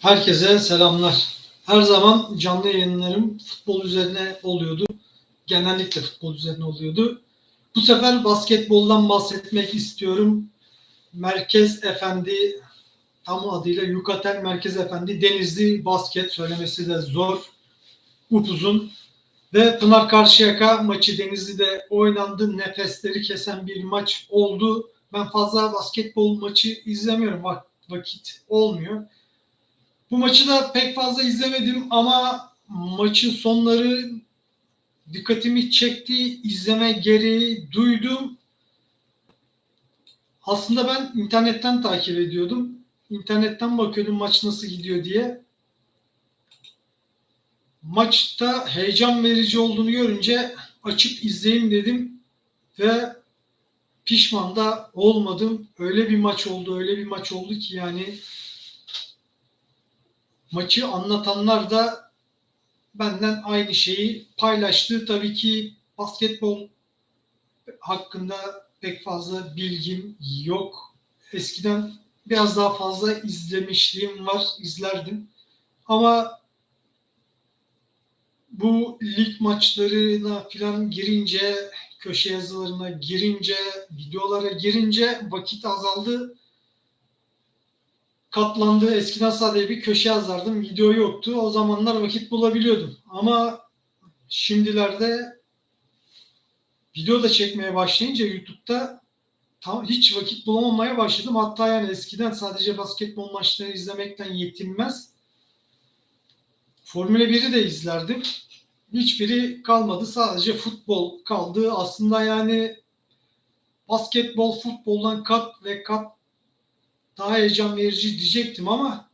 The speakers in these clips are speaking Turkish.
Herkese selamlar. Her zaman canlı yayınlarım futbol üzerine oluyordu. Genellikle futbol üzerine oluyordu. Bu sefer basketboldan bahsetmek istiyorum. Merkez Efendi tam adıyla Yukatel Merkez Efendi Denizli Basket söylemesi de zor. Upuzun ve Pınar Karşıyaka maçı Denizli'de oynandı. Nefesleri kesen bir maç oldu. Ben fazla basketbol maçı izlemiyorum. Vak- Vakit olmuyor. Bu maçı da pek fazla izlemedim ama maçın sonları dikkatimi çekti. İzleme gereği duydum. Aslında ben internetten takip ediyordum. İnternetten bakıyordum maç nasıl gidiyor diye. Maçta heyecan verici olduğunu görünce açıp izleyeyim dedim ve pişman da olmadım. Öyle bir maç oldu, öyle bir maç oldu ki yani maçı anlatanlar da benden aynı şeyi paylaştı. Tabii ki basketbol hakkında pek fazla bilgim yok. Eskiden biraz daha fazla izlemişliğim var, izlerdim. Ama bu lig maçlarına falan girince, köşe yazılarına girince, videolara girince vakit azaldı katlandı. Eskiden sadece bir köşe yazardım. Video yoktu. O zamanlar vakit bulabiliyordum. Ama şimdilerde video da çekmeye başlayınca YouTube'da tam hiç vakit bulamamaya başladım. Hatta yani eskiden sadece basketbol maçları izlemekten yetinmez. Formula 1'i de izlerdim. Hiçbiri kalmadı. Sadece futbol kaldı. Aslında yani basketbol futboldan kat ve kat daha heyecan verici diyecektim ama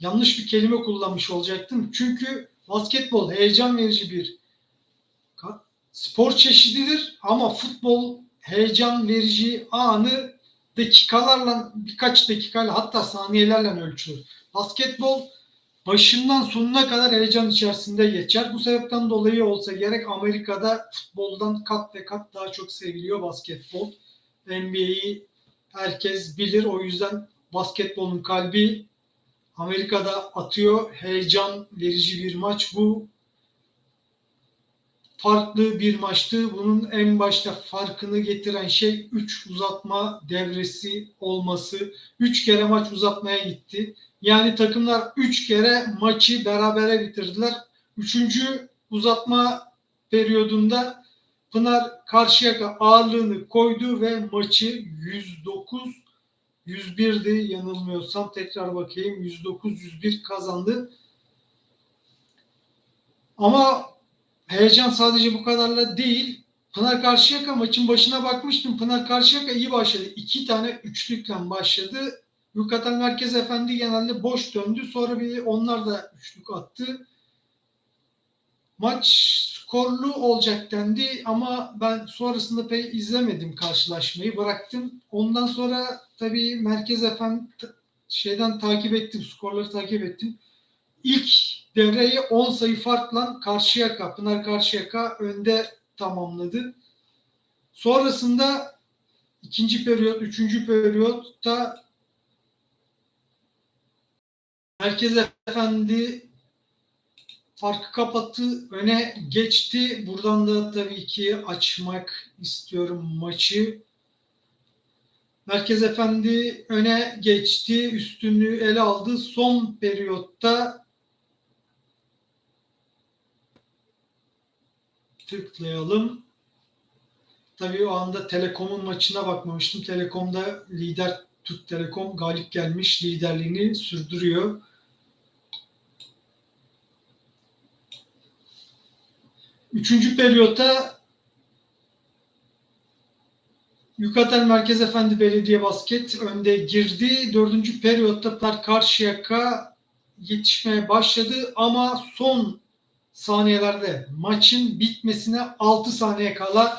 yanlış bir kelime kullanmış olacaktım. Çünkü basketbol heyecan verici bir spor çeşididir ama futbol heyecan verici anı dakikalarla birkaç dakikayla hatta saniyelerle ölçülür. Basketbol başından sonuna kadar heyecan içerisinde geçer. Bu sebepten dolayı olsa gerek Amerika'da futboldan kat ve kat daha çok seviliyor basketbol. NBA'yi herkes bilir. O yüzden basketbolun kalbi Amerika'da atıyor. Heyecan verici bir maç bu. Farklı bir maçtı. Bunun en başta farkını getiren şey 3 uzatma devresi olması. 3 kere maç uzatmaya gitti. Yani takımlar 3 kere maçı berabere bitirdiler. 3. uzatma periyodunda Pınar Karşıyaka ağırlığını koydu ve maçı 109 101'di yanılmıyorsam tekrar bakayım 109-101 kazandı. Ama heyecan sadece bu kadarla değil. Pınar Karşıyaka maçın başına bakmıştım. Pınar Karşıyaka iyi başladı. İki tane üçlükle başladı. Yucatan Merkez Efendi genelde boş döndü. Sonra bir onlar da üçlük attı. Maç skorlu olacak dendi ama ben sonrasında pek izlemedim karşılaşmayı bıraktım. Ondan sonra tabii Merkez Efendi şeyden takip ettim, skorları takip ettim. İlk devreyi 10 sayı farkla Karşıyaka, Pınar Karşıyaka önde tamamladı. Sonrasında ikinci periyot, üçüncü periyotta Merkez Efendi farkı kapattı, öne geçti. Buradan da tabii ki açmak istiyorum maçı. Merkez Efendi öne geçti, üstünlüğü ele aldı. Son periyotta tıklayalım. Tabii o anda Telekom'un maçına bakmamıştım. Telekom'da lider Türk Telekom galip gelmiş, liderliğini sürdürüyor. Üçüncü periyotta Yukatel Merkez Efendi Belediye Basket önde girdi. Dördüncü periyotta Pınar Karşıyaka yetişmeye başladı ama son saniyelerde maçın bitmesine 6 saniye kala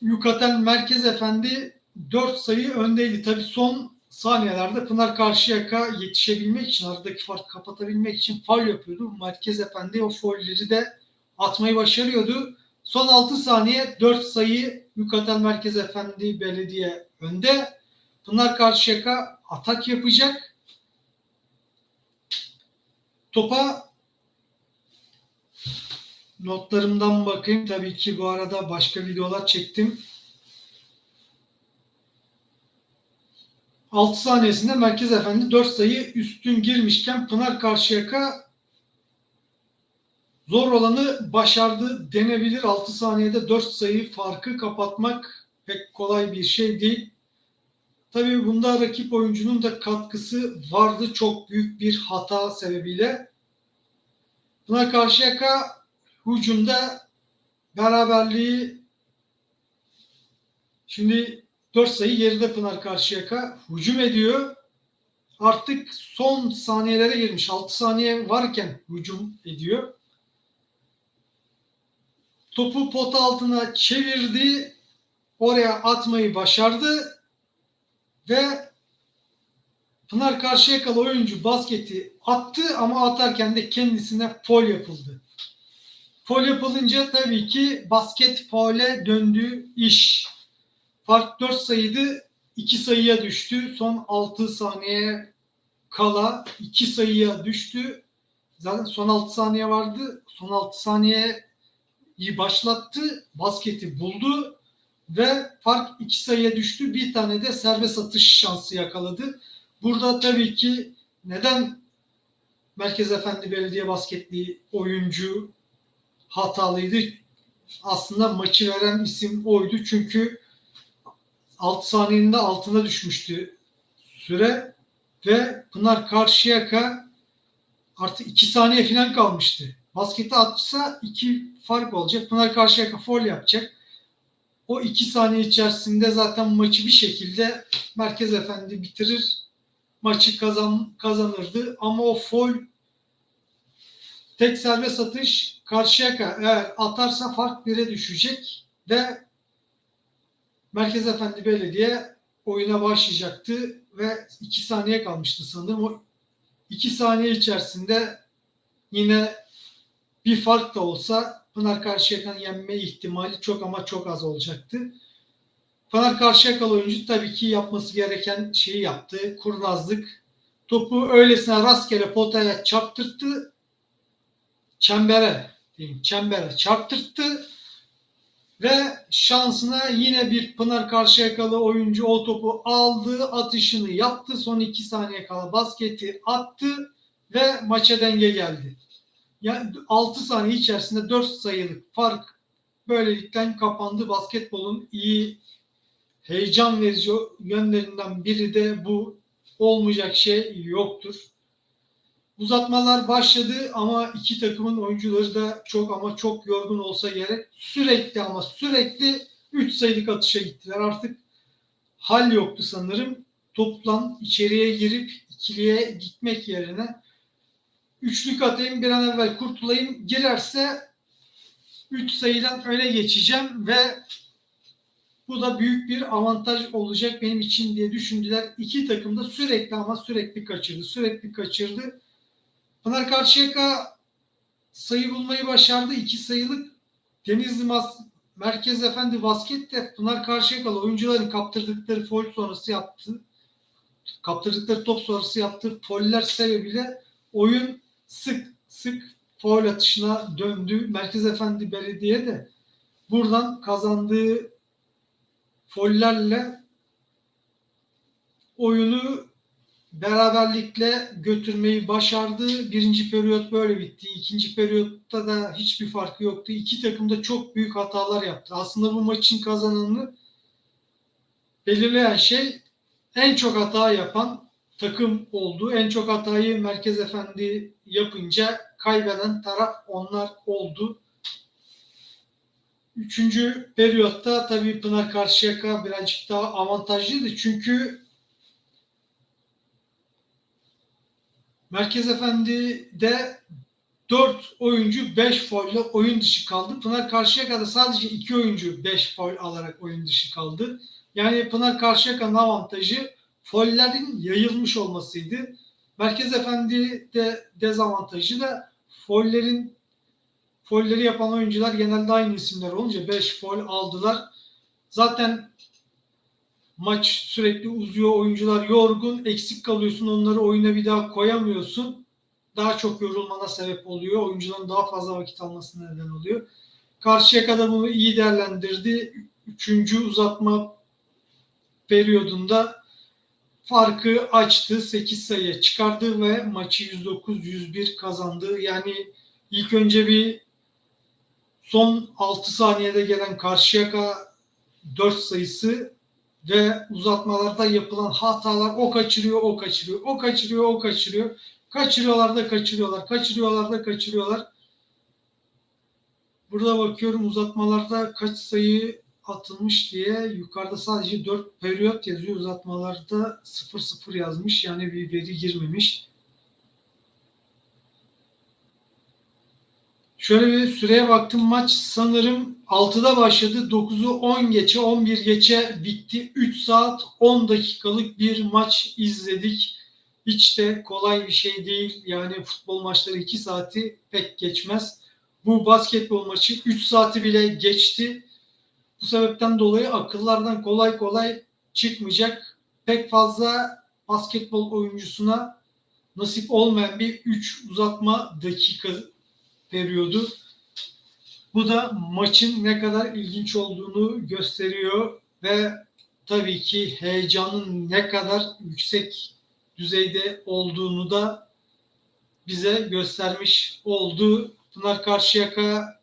Yukatel Merkez Efendi 4 sayı öndeydi. Tabii son saniyelerde Pınar Karşıyaka yetişebilmek için, aradaki farkı kapatabilmek için faul yapıyordu. Merkez Efendi o faulleri de atmayı başarıyordu. Son 6 saniye 4 sayı Yukatel Merkez Efendi Belediye önde. Pınar Karşıyaka atak yapacak. Topa notlarımdan bakayım. Tabii ki bu arada başka videolar çektim. 6 saniyesinde Merkez Efendi 4 sayı üstün girmişken Pınar Karşıyaka zor olanı başardı denebilir. 6 saniyede 4 sayı farkı kapatmak pek kolay bir şey değil. Tabii bunda rakip oyuncunun da katkısı vardı çok büyük bir hata sebebiyle. Buna Karşıyaka hücumda beraberliği şimdi 4 sayı geride Pınar Karşıyaka hücum ediyor. Artık son saniyelere girmiş. 6 saniye varken hücum ediyor. Topu pot altına çevirdi. Oraya atmayı başardı. Ve Pınar Karşıyakalı oyuncu basketi attı ama atarken de kendisine fol yapıldı. Fol yapılınca tabii ki basket faule döndü iş. Fark 4 sayıydı. 2 sayıya düştü. Son 6 saniye kala 2 sayıya düştü. Zaten son 6 saniye vardı. Son 6 saniye iyi başlattı. Basketi buldu ve fark 2 sayıya düştü. Bir tane de serbest atış şansı yakaladı. Burada tabii ki neden Merkez Efendi Belediye Basketli oyuncu hatalıydı? Aslında maçı veren isim oydu. Çünkü 6 saniyenin de altına düşmüştü süre ve Pınar Karşıyaka artık 2 saniye falan kalmıştı. Basketi atsa 2 fark olacak. Pınar Karşıyaka foul yapacak. O 2 saniye içerisinde zaten maçı bir şekilde Merkez Efendi bitirir. Maçı kazan, kazanırdı. Ama o foul tek serbest atış Karşıyaka eğer atarsa fark 1'e düşecek ve Merkez Efendi Belediye oyuna başlayacaktı ve 2 saniye kalmıştı sanırım. O 2 saniye içerisinde yine bir fark da olsa Pınar Karşıyaka'nın yenme ihtimali çok ama çok az olacaktı. Pınar Karşıyakalı oyuncu tabii ki yapması gereken şeyi yaptı. Kurnazlık. Topu öylesine rastgele potaya çarptırdı. Çembere diyeyim, çembere çarptırdı. Ve şansına yine bir Pınar Karşıyakalı oyuncu o topu aldı, atışını yaptı. Son 2 saniye kala basketi attı ve maça denge geldi. Yani 6 saniye içerisinde 4 sayılık fark böylelikle kapandı. Basketbolun iyi heyecan verici yönlerinden biri de bu. Olmayacak şey yoktur. Uzatmalar başladı ama iki takımın oyuncuları da çok ama çok yorgun olsa gerek. Sürekli ama sürekli 3 sayılık atışa gittiler. Artık hal yoktu sanırım. Toplan içeriye girip ikiliye gitmek yerine üçlük atayım bir an evvel kurtulayım. Girerse 3 sayıdan öne geçeceğim ve bu da büyük bir avantaj olacak benim için diye düşündüler. İki takım da sürekli ama sürekli kaçırdı. Sürekli kaçırdı. Pınar Karşıyaka sayı bulmayı başardı. İki sayılık Denizli Mas Merkez Efendi baskette Pınar Karşıyakalı oyuncuların kaptırdıkları foul sonrası yaptı. Kaptırdıkları top sonrası yaptığı foller sebebiyle oyun sık sık foul atışına döndü. Merkez Efendi Belediye de buradan kazandığı follerle oyunu beraberlikle götürmeyi başardı. Birinci periyot böyle bitti. İkinci periyotta da hiçbir farkı yoktu. İki takım da çok büyük hatalar yaptı. Aslında bu maçın kazananını belirleyen şey en çok hata yapan takım oldu. En çok hatayı Merkez Efendi yapınca kaybeden taraf onlar oldu. Üçüncü periyotta tabii Pınar Karşıyaka birazcık daha avantajlıydı. Çünkü Merkez Efendi'de 4 oyuncu 5 foul oyun dışı kaldı. Pınar Karşıyaka'da sadece 2 oyuncu 5 foul alarak oyun dışı kaldı. Yani Pınar Karşıyaka'nın avantajı foullerin yayılmış olmasıydı. Merkez Efendi'de dezavantajı da foullerin foulleri yapan oyuncular genelde aynı isimler olunca 5 foul aldılar. Zaten maç sürekli uzuyor, oyuncular yorgun, eksik kalıyorsun, onları oyuna bir daha koyamıyorsun. daha çok yorulmana sebep oluyor. Oyuncuların daha fazla vakit almasına neden oluyor. Karşıyaka'da bunu iyi değerlendirdi. Üçüncü uzatma periyodunda farkı açtı. 8 sayıya çıkardı ve maçı 109-101 kazandı. Yani ilk önce bir son 6 saniyede gelen Karşıyaka 4 sayısı ve uzatmalarda yapılan hatalar o kaçırıyor, o kaçırıyor, o kaçırıyor, o kaçırıyor. Kaçırıyorlar da kaçırıyorlar, kaçırıyorlar da kaçırıyorlar. Burada bakıyorum uzatmalarda kaç sayı atılmış diye yukarıda sadece 4 periyot yazıyor. Uzatmalarda 0-0 yazmış. Yani bir veri girmemiş. Şöyle bir süreye baktım. Maç sanırım 6'da başladı. 9'u 10 geçe 11 geçe bitti. 3 saat 10 dakikalık bir maç izledik. Hiç de kolay bir şey değil. Yani futbol maçları 2 saati pek geçmez. Bu basketbol maçı 3 saati bile geçti. Bu sebepten dolayı akıllardan kolay kolay çıkmayacak. Pek fazla basketbol oyuncusuna nasip olmayan bir 3 uzatma dakika periyodu. Bu da maçın ne kadar ilginç olduğunu gösteriyor ve tabii ki heyecanın ne kadar yüksek düzeyde olduğunu da bize göstermiş oldu. Pınar Karşıyaka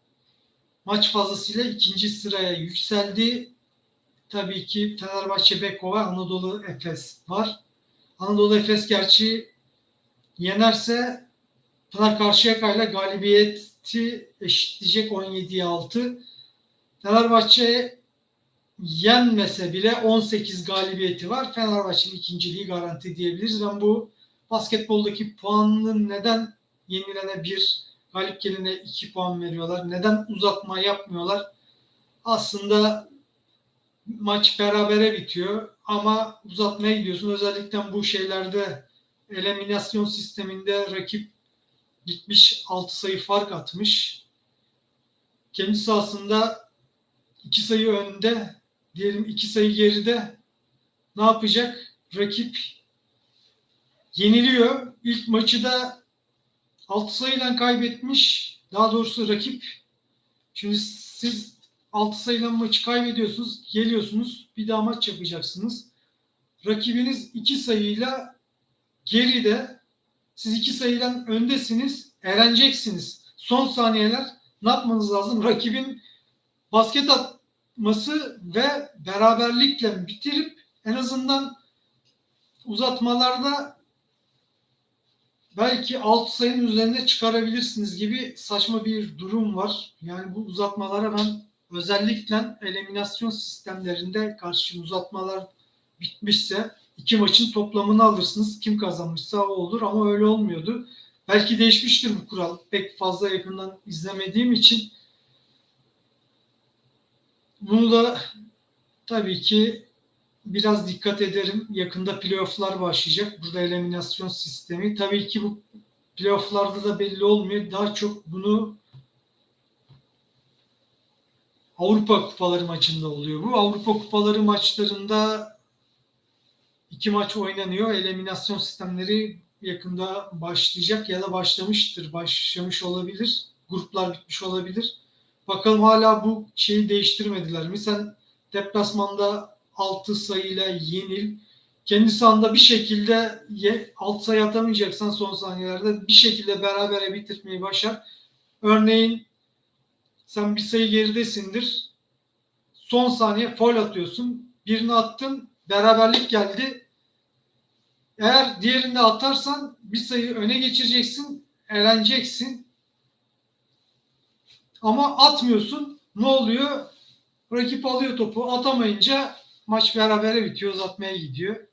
maç fazlasıyla ikinci sıraya yükseldi. Tabii ki Fenerbahçe Beko ve Anadolu Efes var. Anadolu Efes gerçi yenerse Pınar Karşıyaka ile galibiyeti eşitleyecek 17'ye 6. Fenerbahçe yenmese bile 18 galibiyeti var. Fenerbahçe'nin ikinciliği garanti diyebiliriz. Ben bu basketboldaki puanının neden yenilene bir, galip gelene iki puan veriyorlar? Neden uzatma yapmıyorlar? Aslında maç berabere bitiyor ama uzatmaya gidiyorsun. Özellikle bu şeylerde eliminasyon sisteminde rakip gitmiş 6 sayı fark atmış. Kendi sahasında 2 sayı önde, diyelim 2 sayı geride ne yapacak? Rakip yeniliyor. İlk maçı da 6 sayıyla kaybetmiş. Daha doğrusu rakip. Şimdi siz 6 sayıyla maçı kaybediyorsunuz. Geliyorsunuz. Bir daha maç yapacaksınız. Rakibiniz 2 sayıyla geride. Siz 2 sayıdan öndesiniz. Ereneceksiniz. Son saniyeler ne yapmanız lazım? Rakibin basket atması ve beraberlikle bitirip en azından uzatmalarda belki 6 sayının üzerinde çıkarabilirsiniz gibi saçma bir durum var. Yani bu uzatmalara ben özellikle eliminasyon sistemlerinde karşı uzatmalar bitmişse iki maçın toplamını alırsınız. Kim kazanmışsa o olur ama öyle olmuyordu. Belki değişmiştir bu kural. Pek fazla yakından izlemediğim için bunu da tabii ki biraz dikkat ederim. Yakında playofflar başlayacak. Burada eliminasyon sistemi. Tabii ki bu playofflarda da belli olmuyor. Daha çok bunu Avrupa kupaları maçında oluyor bu. Avrupa kupaları maçlarında iki maç oynanıyor. Eliminasyon sistemleri yakında başlayacak ya da başlamıştır. Başlamış olabilir. Gruplar bitmiş olabilir. Bakalım hala bu şeyi değiştirmediler mi? Sen deplasmanda 6 sayıyla yenil. Kendi sahanda bir şekilde alt sayı atamayacaksan son saniyelerde bir şekilde berabere bitirmeyi başar. Örneğin sen bir sayı geridesindir. Son saniye foul atıyorsun. Birini attın. Beraberlik geldi. Eğer diğerini atarsan bir sayı öne geçireceksin. Eleneceksin. Ama atmıyorsun. Ne oluyor? Rakip alıyor topu. Atamayınca maç berabere bitiyor. Uzatmaya gidiyor.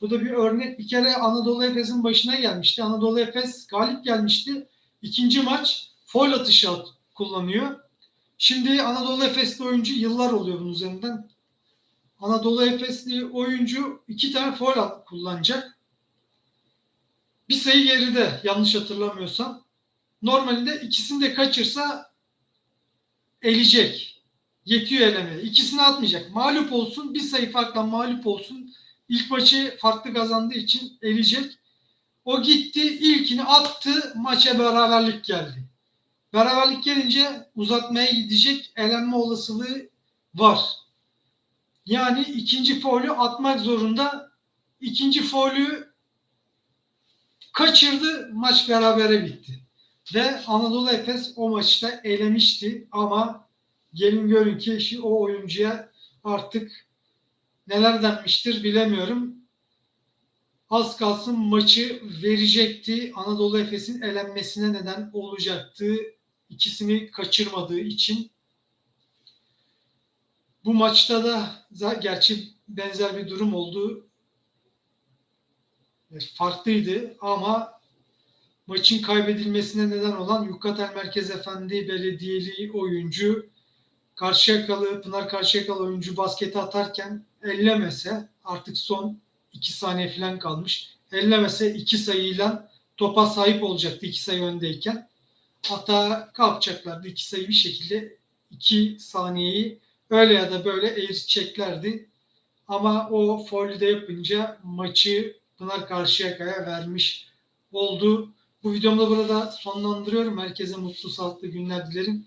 Bu da bir örnek. Bir kere Anadolu Efes'in başına gelmişti. Anadolu Efes galip gelmişti. İkinci maç foul atışı at, kullanıyor. Şimdi Anadolu Efes'li oyuncu yıllar oluyor bunun üzerinden. Anadolu Efes'li oyuncu iki tane foul at, kullanacak. Bir sayı geride yanlış hatırlamıyorsam. Normalinde ikisini de kaçırsa elecek. Yetiyor elemeye. İkisini atmayacak. Mağlup olsun. Bir sayı farkla mağlup olsun. İlk maçı farklı kazandığı için elecek. O gitti ilkini attı maça beraberlik geldi. Beraberlik gelince uzatmaya gidecek elenme olasılığı var. Yani ikinci faulü atmak zorunda. İkinci faulü kaçırdı maç berabere bitti. Ve Anadolu Efes o maçta elemişti ama gelin görün ki şu o oyuncuya artık neler denmiştir bilemiyorum. Az kalsın maçı verecekti. Anadolu Efes'in elenmesine neden olacaktı. İkisini kaçırmadığı için. Bu maçta da gerçi benzer bir durum oldu. E, Farklıydı ama maçın kaybedilmesine neden olan Yukatel Merkez Efendi Belediyeli oyuncu Karşıyakalı, Pınar Karşıyakalı oyuncu basketi atarken ellemese artık son 2 saniye falan kalmış. Ellemese 2 sayıyla topa sahip olacaktı 2 sayı öndeyken. Hatta kalkacaklardı 2 sayı bir şekilde 2 saniyeyi öyle ya da böyle eriteceklerdi. Ama o faulü de yapınca maçı Pınar Karşıyaka'ya vermiş oldu. Bu videomu da burada sonlandırıyorum. Herkese mutlu, sağlıklı günler dilerim.